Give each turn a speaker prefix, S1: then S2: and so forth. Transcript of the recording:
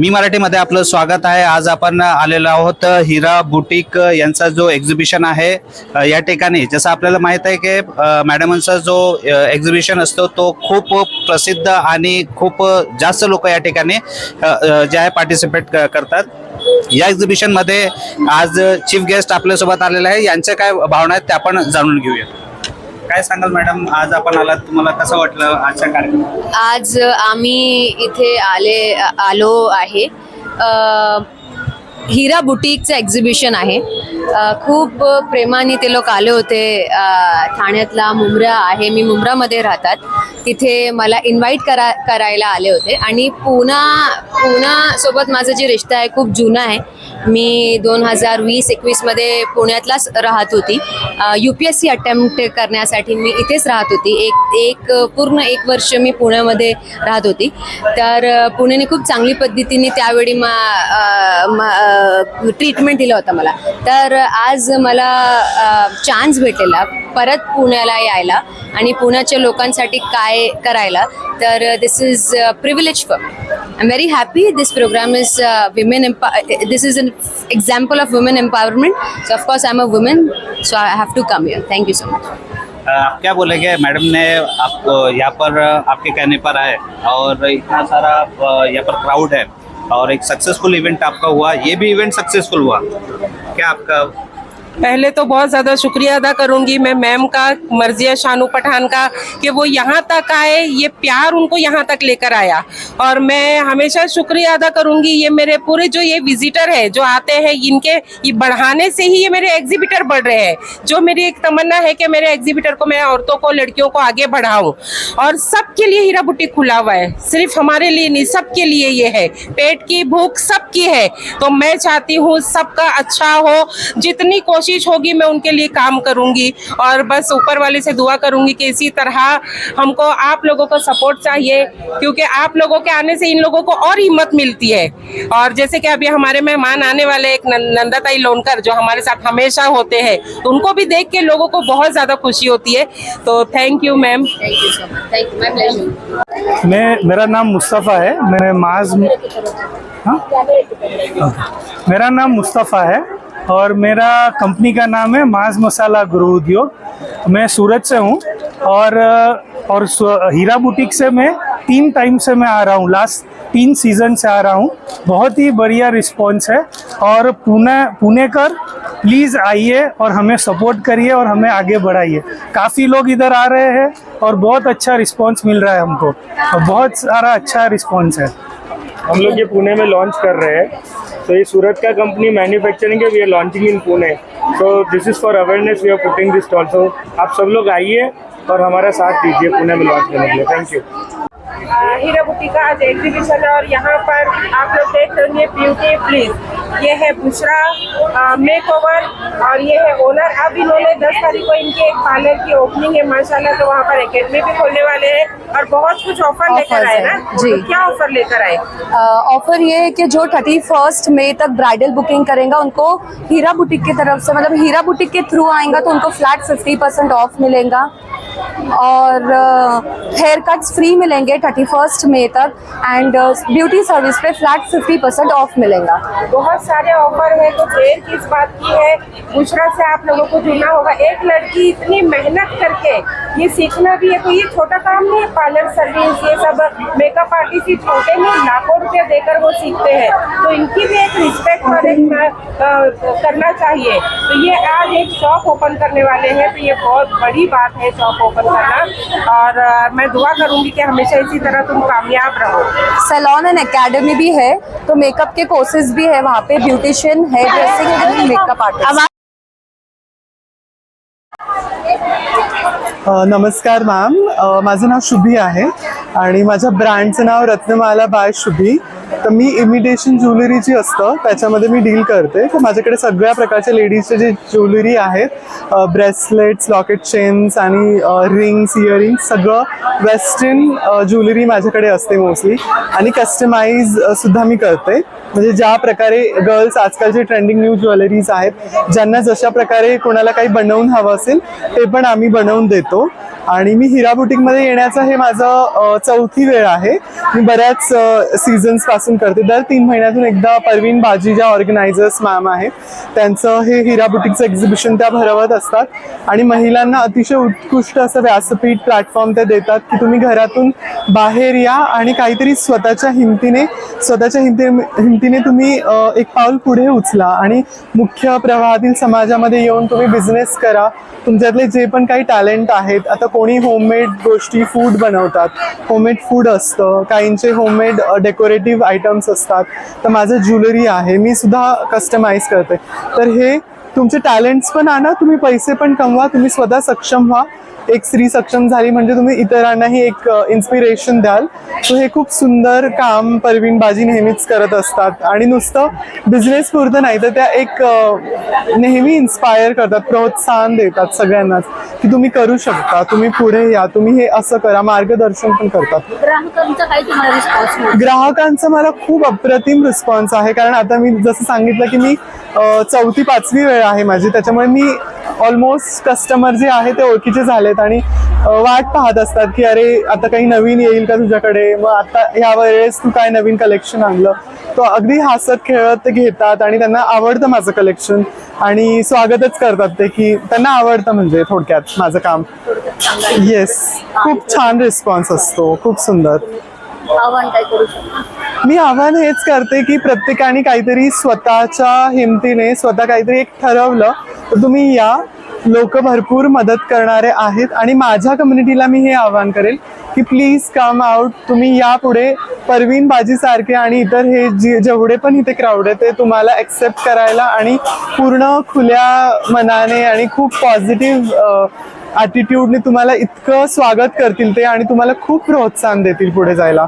S1: मी मराठीमध्ये आपलं स्वागत आहे. आज आपण आलेलो आहोत हिरा बुटीक यांचा जो एक्झिबिशन आहे या ठिकाणी. जसं आपल्याला माहीत आहे की मॅडमांचा जो एक्झिबिशन असतो तो खूप प्रसिद्ध आणि खूप जास्त लोक या ठिकाणी जे आहे पार्टिसिपेट करतात. या एक्झिबिशनमध्ये आज चीफ गेस्ट आपल्यासोबत आलेला आहे. यांच्या काय भावना आहेत त्या आपण जाणून घेऊया. काय सांगाल मॅडम? आज आपण आलात तुम्हाला कसं वाटलं आजच्या कार्यक्रम
S2: आज आम्ही इथे आले आलो आहे. अ, हिरा बुटीकचं एक्झिबिशन आहे. अ, खूप प्रेमाने ते लोक आले होते. अ, ठाण्यातला मुंब्रा आहे मी मुंब्रामध्ये राहतात. तिथे मला इन्व्हाइट करा करायला आले होते. आणि पुणा पुनासोबत माझं जे रिश्ता आहे खूप जुना आहे. मी दोन हजार वीस एकवीसमध्ये पुण्यातलाच राहत होती. U P S C attempt करण्यासाठी मी इथेच राहत होती. एक एक पूर्ण एक वर्ष मी पुण्यामध्ये राहत होती. तर पुण्याने खूप चांगली पद्धतीने त्यावेळी मा ट्रीटमेंट दिलं होतं मला. तर आज मला चान्स भेटलेला परत पुण्याला यायला आणि पुण्याच्या लोकांसाठी काय करायला. तर this is privilege for I am very happy this programme is women this is an example of women empowerment. So, of course, i'm a woman, so i have to come here. Thank you so much.
S1: आप क्या बोलेंगे? Madam ने आप यहाँ पर आपके कहने पर आए और इतना सारा यहाँ पर क्राउड है और एक सक्सेसफुल इवेंट आपका हुआ। ये भी इवेंट सक्सेसफुल हुआ। क्या आपका
S3: पहले तो बहुत ज़्यादा शुक्रिया अदा करूँगी मैं मैम का, मर्जिया शानू पठान का, कि वो यहाँ तक आए, ये प्यार उनको यहाँ तक लेकर आया। और मैं हमेशा शुक्रिया अदा करूँगी, ये मेरे पूरे जो ये विजिटर है, जो आते हैं, इनके, ये बढ़ाने से ही ये मेरे एग्जिबिटर बढ़ रहे हैं। जो मेरी एक तमन्ना है कि मेरे एग्जिबिटर को, मैं औरतों को, लड़कियों को आगे बढ़ाऊँ। और सबके लिए हीरा बुटीक खुला हुआ है, सिर्फ़ हमारे लिए नहीं, सबके लिए ये है। पेट की भूख सबकी है। तो मैं चाहती हूँ सबका अच्छा हो, जितनी कोशिश होगी मैं उनके लिए काम करूँगी और बस ऊपर वाले से दुआ करूँगी कि इसी तरह हमको आप लोगों का सपोर्ट चाहिए क्योंकि आप लोगों के आने से इन लोगों को और हिम्मत मिलती है। और जैसे कि अभी हमारे मेहमान आने वाले एक नंदाताई लोनकर जो हमारे साथ हमेशा होते हैं तो उनको भी देख के लोगों को बहुत ज़्यादा खुशी होती है। तो थैंक यू मैम
S4: मैं मेरा नाम मुस्तफ़ा है। मैं माज हाँ? मेरा नाम मुस्तफ़ा है। और मेरा कंपनी का नाम है माज मसाला गृह उद्योग। मैं सूरत से हूँ और और हीरा बुटीक से मैं तीन टाइम से मैं आ रहा हूँ। लास्ट तीन सीज़न से आ रहा हूँ। बहुत ही बढ़िया रिस्पॉन्स है और पुणे पुणे कर प्लीज़ आइए और हमें सपोर्ट करिए और हमें आगे बढ़ाइए। काफ़ी लोग इधर आ रहे हैं और बहुत अच्छा रिस्पॉन्स मिल रहा है हमको। बहुत सारा अच्छा रिस्पॉन्स है।
S5: हम लोग ये पुणे में लॉन्च कर रहे हैं। तो ये सूरत का कंपनी मैन्युफैक्चरिंग है we are launching in Pune so this is for awareness we are putting this stall आप सब लोग आइए और हमारा साथ दीजिए पुणे में लॉन्च करने के लिए। थैंक यू
S3: हीरा बुटी का आज एग्जीबिशन है और यहाँ पर आप लोग देख रहे ब्यूटी प्लीज़ ये है बुशरा मेक ओवर और ये है ओनर अब इन्होंने दस तारीख को इनके एक पार्लर की ओपनिंग है माशाल्लाह तो वहाँ पर एकेडमी भी खोलने वाले हैं और बहुत कुछ ऑफ़र लेकर आए ना?
S6: जी।
S3: तो क्या ऑफ़र लेकर आए?
S6: ऑफ़र ये है कि जो थर्टी फ़र्स्ट मई तक ब्राइडल बुकिंग करेगा उनको हीरा बुटीक की तरफ़ से मतलब हीरा बुटीक के थ्रू आएगा तो उनको फ्लैट फिफ्टी परसेंट ऑफ़ मिलेगा। और हेयर कट्स फ्री मिलेंगे थर्टी फ़र्स्ट मई तक एंड ब्यूटी सर्विस पे फ्लैट फिफ्टी परसेंट ऑफ़ मिलेगा।
S3: बहुत सारे ऑफ़र है तो देर किस बात की है। बुशरा से आप लोगों को जुड़ना होगा। एक लड़की इतनी मेहनत करके ये सीखना भी है तो ये छोटा काम नहीं है, पार्लर सर्विस, ये सब मेकअप आर्टिस्ट छोटे में लाखों रुपया देकर वो सीखते हैं। तो इनकी भी एक रिस्पेक्ट और एक करना चाहिए। तो ये आज एक शॉप ओपन करने वाले हैं तो ये बहुत बड़ी बात है शॉप ओपन करना। और मैं दुआ करूँगी कि हमेशा इसी तरह तुम कामयाब रहो।
S6: सैलॉन एंड अकेडमी भी है तो मेकअप के कोर्सेज भी है वहाँ पे beautician hair dressing and makeup artist
S7: नमस्कार मॅम माझं नाव शुभी आहे आणि माझ्या ब्रँडचं नाव रत्नमाला बाय शुभी. तर मी इमिटेशन ज्वेलरी जी असतं त्याच्यामध्ये मी डील करते. तर माझ्याकडे सगळ्या प्रकारच्या लेडीजचे जे ज्वेलरी आहेत ब्रेसलेट्स लॉकेट चेन्स आणि रिंग्स इयरिंग्स सगळं वेस्टर्न ज्वेलरी माझ्याकडे असते मोस्टली आणि कस्टमाइज सुद्धा मी करते. म्हणजे ज्या प्रकारे गर्ल्स आजकालचे ट्रेंडिंग न्यू ज्वेलरीज आहेत ज्यांना जशा प्रकारे कोणाला काही बनवून हवं असेल ते पण आम्ही बनवून देतो. आणि मी हिरा बुटीकमध्ये येण्याचं हे माझं चौथी वेळ आहे. मी बऱ्याच सीझन्सपासून वर्षापासून करते. दर तीन महिन्यातून एकदा परवीन बाजी ज्या ऑर्गनायझर्स मॅम आहेत त्यांचं हे हिरा बुटीकचं एक्झिबिशन त्या भरवत असतात. आणि महिलांना अतिशय उत्कृष्ट असं व्यासपीठ प्लॅटफॉर्म ते देतात की तुम्ही घरातून बाहेर या आणि काहीतरी स्वतःच्या हिमतीने स्वतःच्या हिमती हिमतीने तुम्ही एक पाऊल पुढे उचला. आणि मुख्य प्रवाहातील समाजामध्ये येऊन तुम्ही बिझनेस करा. तुमच्यातले जे पण काही टॅलेंट आहेत आता कोणी होममेड गोष्टी फूड बनवतात. होममेड फूड असतं. काहींचे होममेड डेकोरेटिव्ह आयटम्स असतात. तर माझं ज्वेलरी आहे. मी सुद्धा कस्टमाइज करते. तर हे तुमचे टॅलेंट्स पण आणा तुम्ही पैसे पण कमवा तुम्ही स्वतः सक्षम व्हा. एक स्त्री सक्षम झाली म्हणजे तुम्ही इतरांनाही एक इन्स्पिरेशन द्याल. सो हे खूप सुंदर काम परवीन बाजी नेहमीच करत असतात. आणि नुसतं बिझनेस पुरतं नाही तर त्या एक नेहमी इन्स्पायर करतात प्रोत्साहन देतात सगळ्यांनाच की तुम्ही करू शकता तुम्ही पुढे या तुम्ही हे असं करा मार्गदर्शन पण करतात.
S2: ग्राहकांचा
S7: मला खूप अप्रतिम रिस्पॉन्स आहे कारण आता मी जसं सांगितलं की मी चौथी पाचवी वेळ आहे माझी त्याच्यामुळे मी ऑलमोस्ट कस्टमर जे आहे ते ओळखीचे झालेत आणि वाट पाहत असतात की अरे आता काही नवीन येईल का तुझ्याकडे? मग आता ह्या वेळेस तू काय नवीन कलेक्शन आणलं? तो अगदी हसत खेळत ते घेतात आणि त्यांना आवडतं माझं कलेक्शन आणि स्वागतच करतात ते की त्यांना आवडतं म्हणजे थोडक्यात माझं काम. येस खूप छान रिस्पॉन्स असतो. खूप सुंदर.
S2: आव्हान काय करू शकतो?
S7: मी आव्हान हेच करते की प्रत्येकाने काहीतरी स्वतःच्या हिमतीने स्वतः काहीतरी एक ठरवलं तर तुम्ही या. लोक भरपूर मदत करणारे आहेत आणि माझ्या कम्युनिटीला मी हे आव्हान करेल की प्लीज कम आउट तुम्ही यापुढे परवीन बाजीसारखे आणि इतर हे जे जेवढे पण इथे क्राऊड आहे ते तुम्हाला ॲक्सेप्ट करायला आणि पूर्ण खुल्या मनाने आणि खूप पॉझिटिव्ह ॲटिट्यूडने तुम्हाला इतकं स्वागत करतील ते आणि तुम्हाला खूप प्रोत्साहन देतील पुढे जायला.